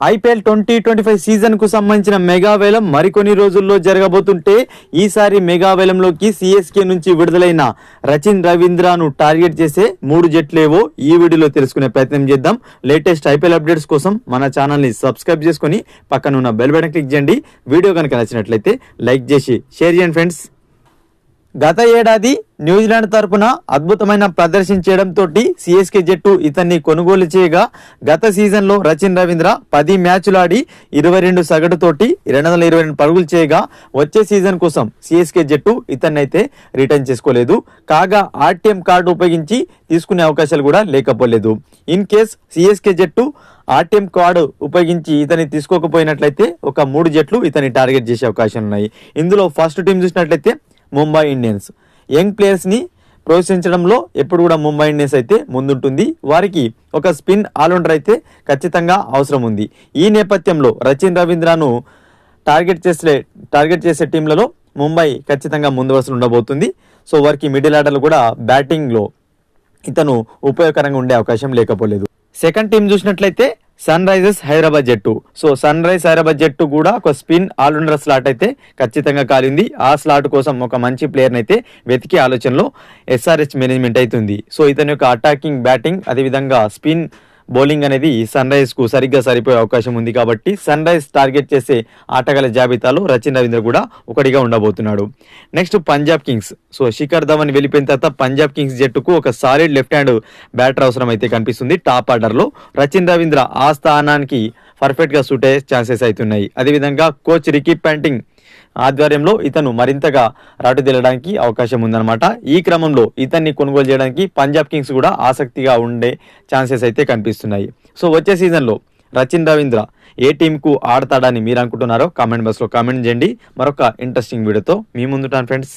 IPL twenty twenty five సీజన్కు సంబంధించిన mega వేలం మరికొన్ని రోజుల్లో జరగబోతుంటే ఈసారి మెగా వేలంలోకి సిఎస్కే నుంచి విడుదలైన రచిన్ రవీంద్రను టార్గెట్ చేసే మూడు జట్లేవో ఈ వీడియోలో తెలుసుకునే ప్రయత్నం చేద్దాం. లేటెస్ట్ ఐపీఎల్ అప్డేట్స్ కోసం మన ఛానల్ని సబ్స్క్రైబ్ చేసుకొని పక్కన ఉన్న బెల్ బటన్ క్లిక్ చేయండి. వీడియో కనుక నచ్చినట్లయితే లైక్ చేసి షేర్ చేయండి ఫ్రెండ్స్. గత ఏడాది న్యూజిలాండ్ తరపున అద్భుతమైన ప్రదర్శన చేయడంతో సిఎస్కే జట్టు ఇతన్ని కొనుగోలు చేయగా గత సీజన్లో రచిన్ రవీంద్ర పది మ్యాచ్లు ఆడి ఇరవై రెండు సగటుతోటి రెండు వందల ఇరవై రెండు పరుగులు చేయగా వచ్చే సీజన్ కోసం సిఎస్కే జట్టు ఇతన్ని అయితే రిటర్న్ చేసుకోలేదు. కాగా ఆర్టీఎం కార్డు ఉపయోగించి తీసుకునే అవకాశాలు కూడా లేకపోలేదు. ఇన్ కేస్ సిఎస్కే జట్టు ఆర్టీఎం కార్డు ఉపయోగించి ఇతని తీసుకోకపోయినట్లయితే ఒక మూడు జట్లు ఇతన్ని టార్గెట్ చేసే అవకాశాలు ఉన్నాయి ఇందులో ఫస్ట్ టీం చూసినట్లయితే ముంబై ఇండియన్స్. యంగ్ ప్లేయర్స్ని ప్రోత్సహించడంలో ఎప్పుడు కూడా ముంబై ఇండియన్స్ అయితే ముందుంటుంది. వారికి ఒక స్పిన్ ఆల్రౌండర్ అయితే ఖచ్చితంగా అవసరం ఉంది. ఈ నేపథ్యంలో రచిన్ రవీంద్రను టార్గెట్ చేసే టార్గెట్ చేసే టీంలలో ముంబై ఖచ్చితంగా ముందువరుసలో ఉండబోతుంది. సో వారికి మిడిల్ ఆర్డర్లు కూడా బ్యాటింగ్లో ఇతను ఉపయోగకరంగా ఉండే అవకాశం లేకపోలేదు. సెకండ్ టీం చూసినట్లయితే సన్ రైజర్స్ హైదరాబాద్ జట్టు సో సన్ రైజ్ హైదరాబాద్ జట్టు కూడా ఒక స్పిన్ ఆల్రౌండర్ స్లాట్ అయితే ఖచ్చితంగా కాలింది. ఆ స్లాట్ కోసం ఒక మంచి ప్లేయర్ని అయితే వెతికే ఆలోచనలో ఎస్ఆర్హెచ్ మేనేజ్మెంట్ అవుతుంది. సో ఇతని యొక్క అటాకింగ్ బ్యాటింగ్ అదేవిధంగా స్పిన్ బౌలింగ్ అనేది సన్ రైజ్కు సరిగ్గా సరిపోయే అవకాశం ఉంది కాబట్టి సన్ రైజ్ టార్గెట్ చేసే ఆటగాళ్ళ జాబితాలో రచిన్ రవీంద్ర కూడా ఒకటిగా ఉండబోతున్నాడు. Next Punjab Kings. So Shikhar Dhawan వెళ్ళిపోయిన తర్వాత పంజాబ్ కింగ్స్ జట్టుకు ఒక సాలిడ్ లెఫ్ట్ హ్యాండ్ బ్యాటర్ అవసరం అయితే కనిపిస్తుంది టాప్ ఆర్డర్లో రచిన్ రవీంద్ర ఆ స్థానానికి పర్ఫెక్ట్గా సూట్ అయ్యే ఛాన్సెస్ అవుతున్నాయి అదేవిధంగా కోచ్ రికీ ప్యాంటింగ్ ఆధ్వర్యంలో ఇతను మరింతగా రాటుదేలడానికి అవకాశం ఉందన్నమాట. ఈ క్రమంలో ఇతన్ని కొనుగోలు చేయడానికి పంజాబ్ కింగ్స్ కూడా ఆసక్తిగా ఉండే ఛాన్సెస్ అయితే కనిపిస్తున్నాయి. సో వచ్చే సీజన్లో రచిన్ రవీంద్ర ఏ టీంకు ఆడతాడని మీరు అనుకుంటున్నారో కామెంట్ బాక్స్లో కామెంట్ చేయండి. మరొక ఇంట్రెస్టింగ్ వీడియోతో మీ ముందుంటాను ఫ్రెండ్స్.